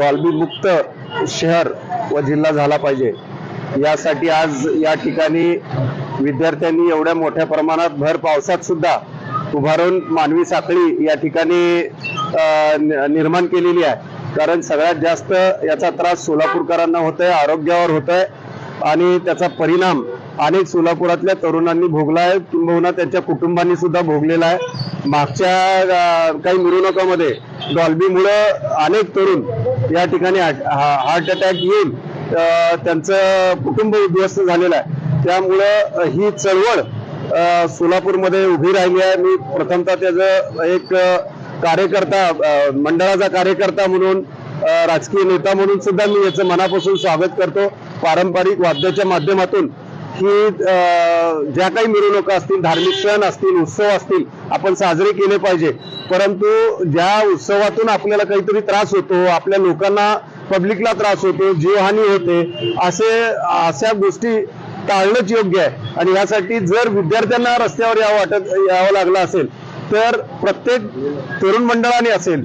Dolby मुक्त शहर व जिल्हा झाला पाहिजे. यासाठी आज या ठिकाणी विद्यार्थ्यांनी एवढ्या मोठ्या प्रमाणात भर पावसात सुद्धा उभारून मानवी साखळी या ठिकाणी निर्माण केलेली आहे. कारण सगळ्यात जास्त याचा त्रास सोलापूरकरांना होत आहे आरोग्यावर होत आहे आणि त्याचा परिणाम अनेक सोलापुरातल्या तरुणांनी भोगला आहे. किंबहुना त्यांच्या कुटुंबांनी सुद्धा भोगलेला आहे. मागच्या काही मिरवणुकामध्ये डॉल्बीमुळं अनेक तरुण या ठिकाणी हार्ट अटॅक येईल. त्यांचं कुटुंब उद्ध्वस्त झालेलं आहे. त्यामुळं ही चळवळ सोलापूरमध्ये उभी राहिली आहे. मी प्रथमतः त्याचं एक कार्यकर्ता मंडळाचा कार्यकर्ता म्हणून राजकीय नेता म्हणून सुद्धा मी याचं मनापासून स्वागत करतो. पारंपरिक वाद्याच्या माध्यमातून. की ज्या काही मिरवणुका असतील धार्मिक सण असतील उत्सव असतील आपण साजरे केले पाहिजे. परंतु ज्या उत्सवातून आपल्याला काहीतरी त्रास होतो आपल्या लोकांना पब्लिकला त्रास होतो जीवहानी होते असे अशा गोष्टी टाळणंच योग्य आहे. आणि यासाठी जर विद्यार्थ्यांना रस्त्यावर यावं वाटत यावं लागलं असेल तर प्रत्येक तरुण मंडळाने असेल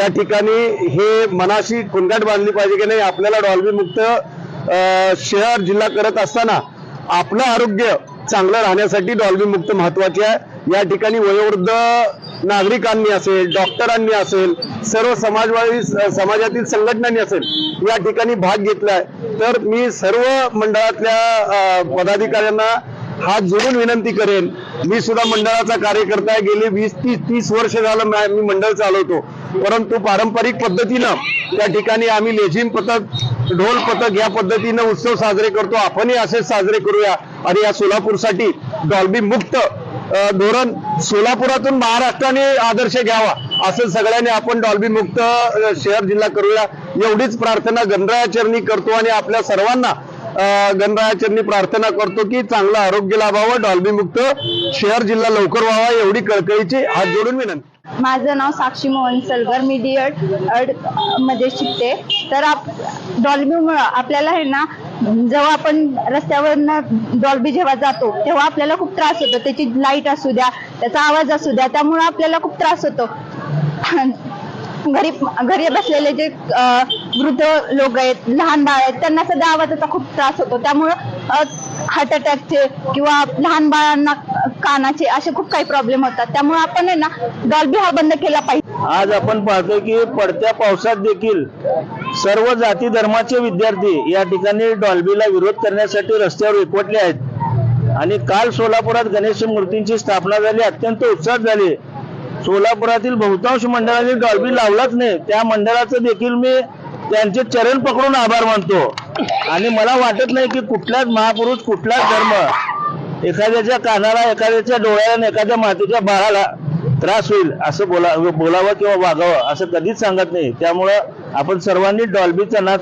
या ठिकाणी हे मनाशी खुणगाट बांधली पाहिजे की नाही आपल्याला डॉल्बी मुक्त अं, शहर जिल्हा करत असताना आपलं आरोग्य चांगलं राहण्यासाठी डॉल्बी मुक्त महत्त्वाचे आहे. या ठिकाणी वयोवृद्ध नागरिकांनी असेल डॉक्टरांनी असेल सर्व समाजवादी समाजातील संघटनांनी असेल या ठिकाणी भाग घेतलाय. तर मी सर्व मंडळातल्या पदाधिकाऱ्यांना हात जोडून विनंती करेन. मी सुद्धा मंडळाचा कार्यकर्ता आहे. गेले वीस तीस तीस वर्ष झालं मी मंडळ चालवतो. परंतु पारंपरिक पद्धतीनं त्या ठिकाणी आम्ही लेझिम पथक ढोल पथक या पद्धतीनं उत्सव साजरे करतो. आपणही असेच साजरे करूया. आणि या सोलापूरसाठी डॉल्बी मुक्त धोरण सोलापुरातून महाराष्ट्राने आदर्श घ्यावा. असं सगळ्यांनी आपण डॉल्बी मुक्त शहर जिल्हा करूया. एवढीच प्रार्थना गणरायाचरणी करतो आणि आपल्या सर्वांना गणरायाचरणी प्रार्थना करतो की चांगलं आरोग्य लाभावं डॉल्बी मुक्त शहर जिल्हा लवकर व्हावा एवढी कळकळीची हात जोडून विनंती. माझं नाव साक्षी मोहन सलगर. मी डी एडमध्ये शिकते. तर आप डॉल्बीमुळं आपल्याला आहे ना जेव्हा आपण रस्त्यावरनं डॉल्बी जेव्हा जातो तेव्हा आपल्याला खूप त्रास होतो. त्याची लाइट असू द्या त्याचा आवाज असू द्या त्यामुळं आपल्याला खूप त्रास होतो. घरी घरी बसलेले जे वृद्ध लोक आहेत लहान बाळ आहेत त्यांना सध्या आवाजाचा खूप त्रास होतो. त्यामुळं हार्ट अटॅकचे किंवा लहान बाळांना कानाचे असे खूप काही प्रॉब्लेम होतात. त्यामुळे आपण आहे ना डॉल्बी हा बंद केला पाहिजे. आज आपण पाहतोय की पडत्या पावसात देखील सर्व जाती धर्माचे विद्यार्थी या ठिकाणी डॉल्बीला विरोध करण्यासाठी रस्त्यावर एकवटले आहेत. आणि काल सोलापुरात गणेश मूर्तींची स्थापना झाली अत्यंत उत्साह झाली. सोलापुरातील बहुतांश मंडळांनी डॉल्बी लावलाच नाही. त्या मंडळाचं देखील मी त्यांचे चरण पकडून आभार मानतो. आणि मला वाटत नाही की कुठलाच महापुरुष कुठलाच धर्म एखाद्याच्या कानाला एखाद्याच्या डोळ्याला एखाद्या मातीच्या बाळाला त्रास होईल असं बोला बोलावं किंवा वागावं असं कधीच सांगत नाही. त्यामुळं आपण सर्वांनी डॉल्बीचा नाच